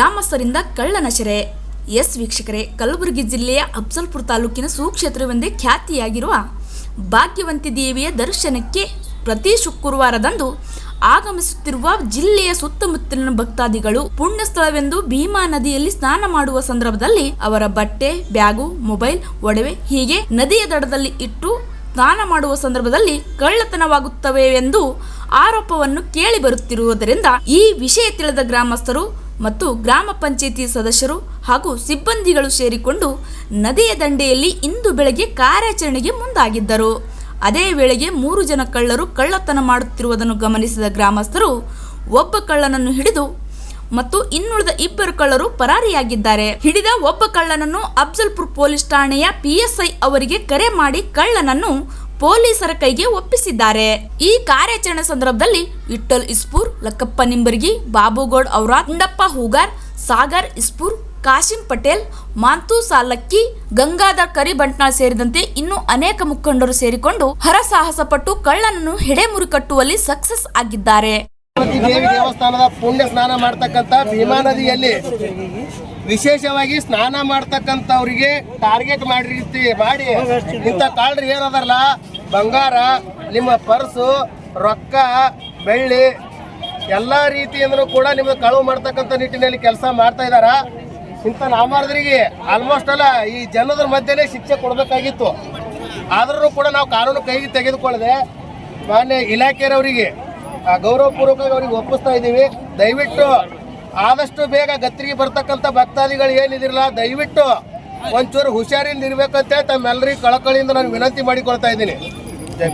ಗ್ರಾಮಸ್ಥರಿಂದ ಕಳ್ಳನ ಸೆರೆ. ಎಸ್ ವೀಕ್ಷಕರೇ, ಕಲಬುರಗಿ ಜಿಲ್ಲೆಯ ಅಫ್ಜಲ್ಪುರ ತಾಲೂಕಿನ ಸುಕ್ಷೇತ್ರವೆಂದೇ ಖ್ಯಾತಿಯಾಗಿರುವ ಭಾಗ್ಯವಂತಿ ದೇವಿಯ ದರ್ಶನಕ್ಕೆ ಪ್ರತಿ ಶುಕ್ರವಾರದಂದು ಆಗಮಿಸುತ್ತಿರುವ ಜಿಲ್ಲೆಯ ಸುತ್ತಮುತ್ತಲಿನ ಭಕ್ತಾದಿಗಳು ಪುಣ್ಯ ಸ್ಥಳವೆಂದು ಭೀಮಾ ನದಿಯಲ್ಲಿ ಸ್ನಾನ ಮಾಡುವ ಸಂದರ್ಭದಲ್ಲಿ ಅವರ ಬಟ್ಟೆ, ಬ್ಯಾಗು, ಮೊಬೈಲ್, ಒಡವೆ ಹೀಗೆ ನದಿಯ ದಡದಲ್ಲಿ ಇಟ್ಟು ಸ್ನಾನ ಮಾಡುವ ಸಂದರ್ಭದಲ್ಲಿ ಕಳ್ಳತನವಾಗುತ್ತವೆ ಎಂದು ಆರೋಪವನ್ನು ಕೇಳಿ ಬರುತ್ತಿರುವುದರಿಂದ ಈ ವಿಷಯ ತಿಳಿದ ಗ್ರಾಮಸ್ಥರು ಮತ್ತು ಗ್ರಾಮ ಪಂಚಾಯಿತಿ ಸದಸ್ಯರು ಹಾಗೂ ಸಿಬ್ಬಂದಿಗಳು ಸೇರಿಕೊಂಡು ನದಿಯ ದಂಡೆಯಲ್ಲಿ ಇಂದು ಬೆಳಗ್ಗೆ ಕಾರ್ಯಾಚರಣೆಗೆ ಮುಂದಾಗಿದ್ದರು. ಅದೇ ವೇಳೆಗೆ ಮೂರು ಜನ ಕಳ್ಳರು ಕಳ್ಳತನ ಮಾಡುತ್ತಿರುವುದನ್ನು ಗಮನಿಸಿದ ಗ್ರಾಮಸ್ಥರು ಒಬ್ಬ ಕಳ್ಳನನ್ನು ಹಿಡಿದು ಮತ್ತು ಇನ್ನುಳಿದ ಇಬ್ಬರು ಕಳ್ಳರು ಪರಾರಿಯಾಗಿದ್ದಾರೆ. ಹಿಡಿದ ಒಬ್ಬ ಕಳ್ಳನನ್ನು ಅಫ್ಜಲ್ಪುರ್ ಪೊಲೀಸ್ ಠಾಣೆಯ ಪಿಎಸ್ಐ ಅವರಿಗೆ ಕರೆ ಮಾಡಿ ಕಳ್ಳನನ್ನು ಪೊಲೀಸರ ಕೈಗೆ ಒಪ್ಪಿಸಿದ್ದಾರೆ. ಈ ಕಾರ್ಯಾಚರಣೆ ಸಂದರ್ಭದಲ್ಲಿ ಇಟ್ಟಲ್ ಇಸ್ಪೂರ್, ಲಕ್ಕಪ್ಪ ನಿಂಬರ್ಗಿ, ಬಾಬುಗೌಡ್ ಅವರ ಗುಂಡಪ್ಪ ಹೂಗಾರ್, ಸಾಗರ್ ಇಸ್ಪೂರ್, ಕಾಶಿಂ ಪಟೇಲ್, ಮಾಂತು ಸಾಲಕ್ಕಿ, ಗಂಗಾಧರ್ ಕರಿಬಂಟ್ನಾಳ್ ಸೇರಿದಂತೆ ಇನ್ನೂ ಅನೇಕ ಮುಖಂಡರು ಸೇರಿಕೊಂಡು ಹರಸಾಹಸ ಪಟ್ಟು ಕಳ್ಳನನ್ನು ಹೆಡೆಮುರಿ ಕಟ್ಟುವಲ್ಲಿ ಸಕ್ಸಸ್ ಆಗಿದ್ದಾರೆ. ದೇವಿ ದೇವಸ್ಥಾನದ ಪುಣ್ಯ ಸ್ನಾನ ಮಾಡ್ತಕ್ಕಂಥ ಭೀಮಾ ನದಿಯಲ್ಲಿ ವಿಶೇಷವಾಗಿ ಸ್ನಾನ ಮಾಡ್ತಕ್ಕಂಥವ್ರಿಗೆ ಟಾರ್ಗೆಟ್ ಮಾಡಿರ್ತಿ ಮಾಡಿ. ಇಂಥ ಕಾಳ್ರಿ ಏನದಲ್ಲ ಬಂಗಾರ, ನಿಮ್ಮ ಪರ್ಸು, ರೊಕ್ಕ, ಬೆಳ್ಳಿ, ಎಲ್ಲ ರೀತಿಯಿಂದಲೂ ಕೂಡ ನಿಮ್ಗೆ ಕಳುವು ಮಾಡ್ತಕ್ಕಂಥ ನಿಟ್ಟಿನಲ್ಲಿ ಕೆಲಸ ಮಾಡ್ತಾ ಇದಾರ. ಇಂಥ ನಾಮಾರ್ದರಿಗೆ ಆಲ್ಮೋಸ್ಟ್ ಅಲ್ಲ, ಈ ಜನದ ಮಧ್ಯನೇ ಶಿಕ್ಷೆ ಕೊಡಬೇಕಾಗಿತ್ತು. ಆದ್ರೂ ಕೂಡ ನಾವು ಕಾನೂನು ಕೈಗೆ ತೆಗೆದುಕೊಳ್ಳದೆ ಮಾನ್ಯ ಇಲಾಖೆಯವರಿಗೆ ಗೌರವಪೂರ್ವಕವಾಗಿ ಅವ್ರಿಗೆ ಒಪ್ಪಿಸ್ತಾ ಇದ್ದೀವಿ. ದಯವಿಟ್ಟು ಆದಷ್ಟು ಬೇಗ ಗತ್ತಿಗೆ ಬರ್ತಕ್ಕಂಥ ಭಕ್ತಾದಿಗಳು ಏನಿದಿರಲ್ಲ ದಯವಿಟ್ಟು ಒಂಚೂರು ಹುಷಾರಿಂದ ಇರ್ಬೇಕಂತ ತಮ್ಮೆಲ್ಲರಿಗೂ ಕಳಕಳಿಯಿಂದ ನಾನು ವಿನಂತಿ ಮಾಡಿಕೊಳ್ತಾ ಇದ್ದೀನಿ. ಜೈ.